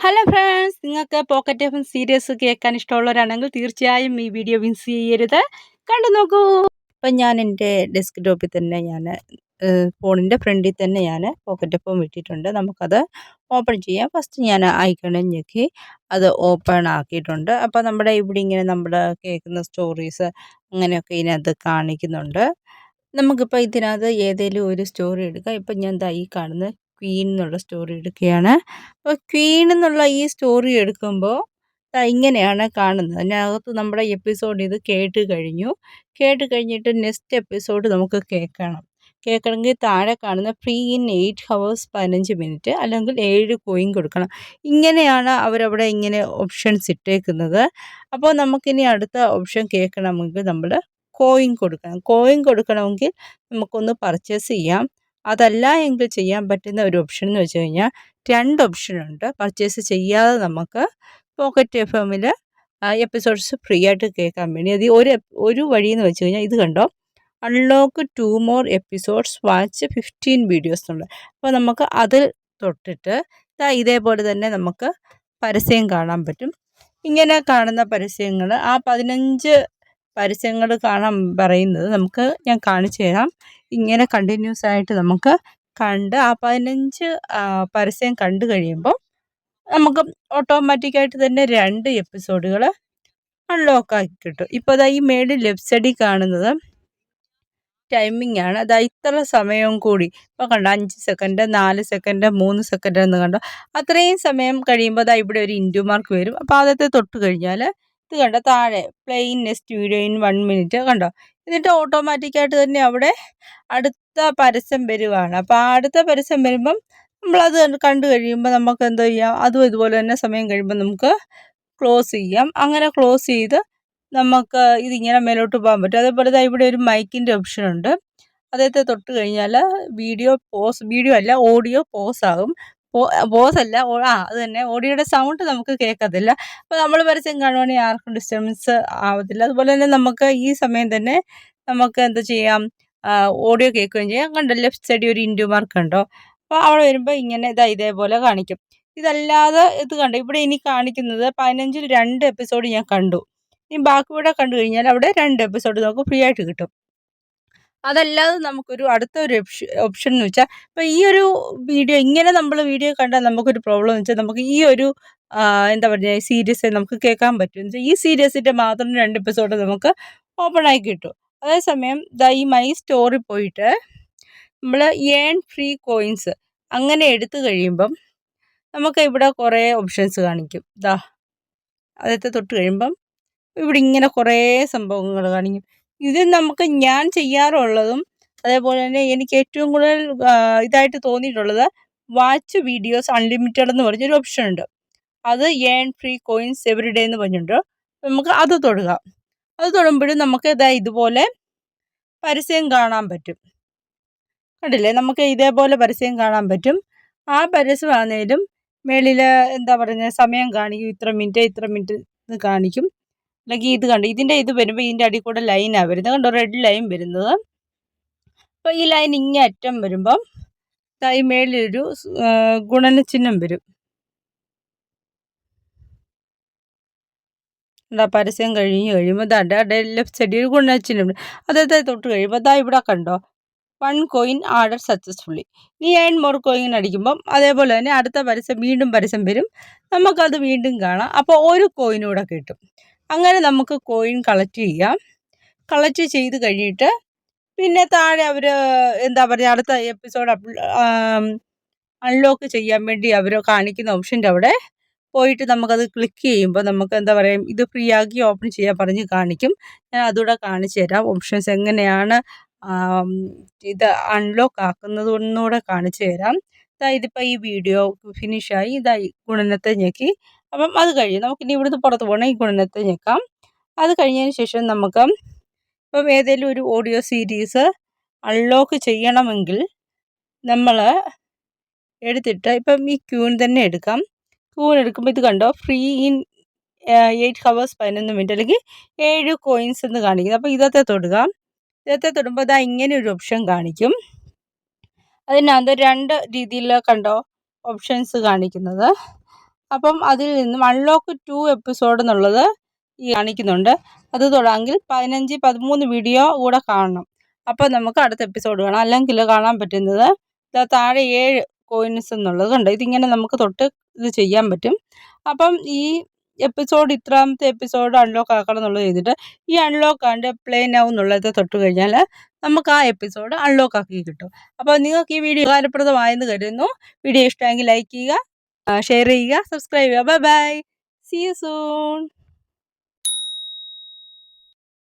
Hello friends നിങ്ങൾക്ക് pocket F series കേൾക്കാൻ ഇഷ്ടമുള്ളവരാണെങ്കിൽ തീർച്ചയായും ഈ വീഡിയോ മിസ് ചെയ്യരുത്. കണ്ടു നോക്കൂ. അപ്പം ഞാൻ എന്റെ ഡെസ്ക് ടോപ്പിൽ തന്നെ ഞാൻ ഫോണിന്റെ ഫ്രണ്ടിൽ തന്നെ ഞാൻ പോക്കറ്റ് എഫും ഇട്ടിട്ടുണ്ട്. നമുക്കത് ഓപ്പൺ ചെയ്യാം. ഫസ്റ്റ് ഞാൻ ഐക്കണിൽ ഞെക്കി അത് ഓപ്പൺ ആക്കിയിട്ടുണ്ട്. അപ്പോൾ നമ്മുടെ ഇവിടെ ഇങ്ങനെ നമ്മൾ കേൾക്കുന്ന സ്റ്റോറീസ് അങ്ങനെയൊക്കെ ഇതിനകത്ത് കാണിക്കുന്നുണ്ട്. നമുക്കിപ്പോൾ ഇതിനകത്ത് ഏതെങ്കിലും ഒരു സ്റ്റോറി എടുക്കാം. ഇപ്പം ഞാൻ ദാ കാണുന്ന ക്വീൻ എന്നുള്ള സ്റ്റോറി എടുക്കുകയാണ്. അപ്പോൾ ക്വീൻ എന്നുള്ള ഈ സ്റ്റോറി എടുക്കുമ്പോൾ ഇങ്ങനെയാണ് കാണുന്നത്. അതിനകത്ത് നമ്മുടെ എപ്പിസോഡ് ഇത് കേട്ട് കഴിഞ്ഞു. കേട്ട് കഴിഞ്ഞിട്ട് നെക്സ്റ്റ് എപ്പിസോഡ് നമുക്ക് കേൾക്കണം. കേൾക്കണമെങ്കിൽ താഴെ കാണുന്ന ഫ്രീ ഇൻ എയ്റ്റ് ഹവേഴ്സ് പതിനഞ്ച് മിനിറ്റ് അല്ലെങ്കിൽ ഏഴ് കോയിൻ കൊടുക്കണം. ഇങ്ങനെയാണ് അവരവിടെ ഇങ്ങനെ ഓപ്ഷൻസ് ഇട്ടേക്കുന്നത്. അപ്പോൾ നമുക്കിനി അടുത്ത ഓപ്ഷൻ കേൾക്കണമെങ്കിൽ നമ്മൾ കോയിൻ കൊടുക്കണം. കോയിൻ കൊടുക്കണമെങ്കിൽ നമുക്കൊന്ന് പർച്ചേസ് ചെയ്യാം. അതല്ല എങ്കിൽ ചെയ്യാൻ പറ്റുന്ന ഒരു ഓപ്ഷൻ എന്ന് വെച്ച് കഴിഞ്ഞാൽ രണ്ട് ഓപ്ഷനുണ്ട് പർച്ചേസ് ചെയ്യാതെ നമുക്ക് പോക്കറ്റ് എഫ് എമ്മിൽ എപ്പിസോഡ്സ് ഫ്രീ ആയിട്ട് കേൾക്കാൻ വേണ്ടി. അത് ഒരു ഒരു വഴിയെന്ന് വെച്ച് കഴിഞ്ഞാൽ ഇത് കണ്ടോ? Unlock to more episodes watch fifteen videos ഉണ്ട് അപ്പോൾ നമുക്ക് അതിൽ തൊട്ടിട്ട് ഇതേപോലെ തന്നെ നമുക്ക് പരസ്യം കാണാൻ പറ്റും. ഇങ്ങനെ കാണുന്ന പരസ്യങ്ങൾ ആ പതിനഞ്ച് പരസ്യങ്ങൾ കാണാൻ പറയുന്നത് നമുക്ക് ഞാൻ കാണിച്ചു തരാം. ഇങ്ങനെ കണ്ടിന്യൂസ് ആയിട്ട് നമുക്ക് കണ്ട് ആ പതിനഞ്ച് പരസ്യം കണ്ടു കഴിയുമ്പോൾ നമുക്ക് ഓട്ടോമാറ്റിക്കായിട്ട് തന്നെ രണ്ട് എപ്പിസോഡുകൾ അൺലോക്ക് ആക്കി കിട്ടും. ഇപ്പോൾ അതാ ഈ മേളിൽ ലെഫ്റ്റ് സൈഡിൽ കാണുന്നത് ടൈമിംഗ് ആണ്. അതായത് ഇത്ര സമയവും കൂടി. ഇപ്പോൾ കണ്ടോ അഞ്ച് സെക്കൻഡ് നാല് സെക്കൻഡ് മൂന്ന് സെക്കൻഡ് എന്ന് കണ്ടോ. അത്രയും സമയം കഴിയുമ്പോൾ അതാ ഇവിടെ ഒരു ഇന്റു മാർക്ക് വരും. അപ്പോൾ ആദ്യത്തെ തൊട്ട് കഴിഞ്ഞാൽ ഇത് കണ്ടോ? താഴെ playing next video in one minute കണ്ടോ? എന്നിട്ട് ഓട്ടോമാറ്റിക്കായിട്ട് തന്നെ അവിടെ അടുത്ത പരസ്യം വരുവാണ്. അപ്പോൾ ആ അടുത്ത പരസ്യം വരുമ്പം നമ്മളത് കണ്ടു കഴിയുമ്പോൾ നമുക്ക് എന്തോ ചെയ്യാം. അതും ഇതുപോലെ തന്നെ സമയം കഴിയുമ്പോൾ നമുക്ക് ക്ലോസ് ചെയ്യാം. അങ്ങനെ ക്ലോസ് ചെയ്ത് നമുക്ക് ഇതിങ്ങനെ മേലോട്ട് പോകാൻ പറ്റും. അതേപോലെ തന്നെ ഇവിടെ ഒരു മൈക്കിന്റെ ഓപ്ഷൻ ഉണ്ട്. അദ്ദേഹത്തെ തൊട്ട് കഴിഞ്ഞാൽ വീഡിയോ പോസ് വീഡിയോ അല്ല ഓഡിയോ പോസ് ആകും. പോസ് അല്ല ആ അത് തന്നെ. ഓഡിയോയുടെ സൗണ്ട് നമുക്ക് കേൾക്കത്തില്ല അപ്പോൾ നമ്മൾ പരസ്യം കാണുവാണെങ്കിൽ ആർക്കും ഡിസ്റ്റർബൻസ് ആവത്തില്ല. അതുപോലെ തന്നെ നമുക്ക് ഈ സമയം തന്നെ നമുക്ക് എന്താ ചെയ്യാം? ഓഡിയോ കേൾക്കുകയും ചെയ്യാം. കണ്ടോ ലെഫ്റ്റ് സൈഡിൽ ഒരു ഇൻഡ്യൂ മാർക്ക് ഉണ്ടോ അപ്പോൾ അവിടെ വരുമ്പോൾ ഇങ്ങനെ ഇതാ ഇതേപോലെ കാണിക്കും. ഇതല്ലാതെ ഇത് കണ്ടോ? ഇവിടെ ഇനി കാണിക്കുന്നത് പതിനഞ്ചിൽ രണ്ട് എപ്പിസോഡ് ഞാൻ കണ്ടു. ഇനി ബാക്കി കൂടെ കണ്ടു കഴിഞ്ഞാൽ അവിടെ രണ്ട് എപ്പിസോഡ് നമുക്ക് ഫ്രീ ആയിട്ട് കിട്ടും. അതല്ലാതെ നമുക്കൊരു അടുത്ത ഒരു ഓപ്ഷൻ എന്ന് വെച്ചാൽ ഇപ്പോൾ ഈ ഒരു വീഡിയോ ഇങ്ങനെ നമ്മൾ വീഡിയോ കണ്ടാൽ നമുക്കൊരു പ്രോബ്ലം എന്ന് വെച്ചാൽ നമുക്ക് ഈ ഒരു എന്താ പറയുക സീരീസ് നമുക്ക് കേൾക്കാൻ പറ്റും. എന്ന് വെച്ചാൽ ഈ സീരീസിന്റെ മാത്രം രണ്ട് എപ്പിസോഡ് നമുക്ക് ഓപ്പൺ ആയി കിട്ടും. അതേസമയം ദാ ഈ മൈ സ്റ്റോറി പോയിട്ട് നമ്മൾ ഏൺ ഫ്രീ കോയിൻസ് അങ്ങനെ എടുത്തു കഴിയുമ്പം നമുക്ക് ഇവിടെ കുറേ ഓപ്ഷൻസ് കാണിക്കും. ദാ അതൊക്കെ തൊട്ട് കഴിയുമ്പം ഇവിടെ ഇങ്ങനെ കുറേ സംഭവങ്ങൾ കാണിക്കും. ഇത് നമുക്ക് ഞാൻ ചെയ്യാറുള്ളതും അതേപോലെ തന്നെ എനിക്ക് ഏറ്റവും കൂടുതൽ ഇതായിട്ട് തോന്നിയിട്ടുള്ളത് വാച്ച് വീഡിയോസ് അൺലിമിറ്റഡ് എന്ന് പറഞ്ഞൊരു ഓപ്ഷൻ ഉണ്ട്. അത് earn free coins every day എന്ന് പറഞ്ഞിട്ടുണ്ട്. നമുക്ക് അത് തൊടുക. അത് തൊടുമ്പോഴും നമുക്ക് ഇതാ ഇതുപോലെ പരസ്യം കാണാൻ പറ്റും. കണ്ടില്ലേ? നമുക്ക് ഇതേപോലെ പരസ്യം കാണാൻ പറ്റും. ആ പരസ്യമാണെങ്കിലും മേളിൽ എന്താ പറയുന്നത് സമയം കാണിക്കും. ഇത്ര മിനിറ്റ് ഇത്ര മിനിറ്റ് കാണിക്കും. അല്ലെങ്കിൽ ഇത് കണ്ടു ഇതിന്റെ ഇത് വരുമ്പോൾ ഇതിന്റെ അടി കൂടെ ലൈനാണ് വരുന്നത്. കണ്ടോ? റെഡ് ലൈൻ വരുന്നത്. അപ്പോൾ ഈ ലൈൻ ഇങ്ങനെ അറ്റം വരുമ്പം ഈ മേളിലൊരു ഗുണന ചിഹ്നം വരും. എന്താ പരസ്യം കഴിഞ്ഞ് കഴിയുമ്പോൾ ദാ ലെഫ്റ്റ് സൈഡിൽ ഒരു ഗുണന ഗുണനചിഹ്നം അതായത് തൊട്ട് കഴിയുമ്പോൾ ദാ ഇവിടെ കണ്ടോ? വൺ കോയിൻ ആർഡർ സക്സസ്ഫുള്ളി ഇനി ഏൺ മോർ കോയിൻ അടിക്കുമ്പം അതേപോലെ തന്നെ അടുത്ത പരസ്യം വീണ്ടും പരസ്യം വരും. നമുക്കത് വീണ്ടും കാണാം. അപ്പോൾ ഒരു കോയിനൂടെ കിട്ടും. അങ്ങനെ നമുക്ക് കോയിൻ കളക്ട് ചെയ്യാം. കളക്ട് ചെയ്ത് കഴിഞ്ഞിട്ട് പിന്നെ താഴെ അവർ എന്താ പറയുക അടുത്ത എപ്പിസോഡ് അൺലോക്ക് ചെയ്യാൻ വേണ്ടി അവർ കാണിക്കുന്ന ഓപ്ഷന്റെ അവിടെ പോയിട്ട് നമുക്കത് ക്ലിക്ക് ചെയ്യുമ്പോൾ നമുക്ക് എന്താ പറയുക ഇത് ഫ്രീ ആക്കി ഓപ്പൺ ചെയ്യാൻ പറഞ്ഞ് കാണിക്കും. ഞാൻ അതുകൂടെ കാണിച്ചു തരാം. ഓപ്ഷൻസ് എങ്ങനെയാണ് ഇത് അൺലോക്ക് ആക്കുന്നത് ഒന്നുകൂടെ കാണിച്ചു തരാം. ഇതാ ഇതിപ്പോൾ ഈ വീഡിയോ ഫിനിഷായി ഇതാ ഗുണനത്തെ ഞെക്കി. അപ്പം അത് കഴിയും നമുക്കിനി ഇവിടുന്ന് പുറത്ത് പോകണം ഈ ഗുണനത്തെ ഞെക്കാം. അത് കഴിഞ്ഞതിന് ശേഷം നമുക്ക് ഇപ്പം ഏതെങ്കിലും ഒരു ഓഡിയോ സീരീസ് അൺലോക്ക് ചെയ്യണമെങ്കിൽ നമ്മൾ എടുത്തിട്ട് ഇപ്പം ഈ ക്യൂൻ തന്നെ എടുക്കാം. ക്യൂൻ എടുക്കുമ്പോൾ ഇത് കണ്ടോ? ഫ്രീ ഇൻ എയ്റ്റ് ഹവേഴ്സ് പതിനൊന്ന് മിനിറ്റ് അല്ലെങ്കിൽ ഏഴ് കോയിൻസ് എന്ന് കാണിക്കുന്നത് അപ്പോൾ ഇതത്തെ തൊടുക. ഇതത്തെ തൊടുമ്പോൾ ഇതാ ഇങ്ങനെ ഒരു ഓപ്ഷൻ കാണിക്കും. അതിനകത്ത് രണ്ട് രീതിയിൽ കണ്ടോ ഓപ്ഷൻസ് കാണിക്കുന്നത്. അപ്പം അതിൽ നിന്നും അൺലോക്ക് ടു എപ്പിസോഡ് എന്നുള്ളത് ഈ കാണിക്കുന്നുണ്ട്. അത് തുടങ്ങി പതിനഞ്ച് പതിമൂന്ന് വീഡിയോ കൂടെ കാണണം. അപ്പോൾ നമുക്ക് അടുത്ത എപ്പിസോഡ് കാണാം. അല്ലെങ്കിൽ കാണാൻ പറ്റുന്നത് താഴെ ഏഴ് കോയിൻസ് എന്നുള്ളത് കണ്ടോ? ഇതിങ്ങനെ നമുക്ക് തൊട്ട് ഇത് ചെയ്യാൻ പറ്റും. അപ്പം ഈ എപ്പിസോഡ് ഇത്രാമത്തെ എപ്പിസോഡ് അൺലോക്ക് ആക്കണം എന്നുള്ളത് ചെയ്തിട്ട് ഈ അൺലോക്ക് ആണ്ട് പ്ലേ നൗ എന്നുള്ളത് തൊട്ട് കഴിഞ്ഞാൽ നമുക്ക് ആ എപ്പിസോഡ് അൺലോക്ക് ആക്കി കിട്ടും. അപ്പോൾ നിങ്ങൾക്ക് ഈ വീഡിയോ ഉപകാരപ്രദമായെന്ന് കരുതുന്നു. വീഡിയോ ഇഷ്ടമെങ്കിൽ ലൈക്ക് ചെയ്യുക. ഷെയർ ചെയ്യുക സബ്സ്ക്രൈബ് ചെയ്യുക. Bye bye see you soon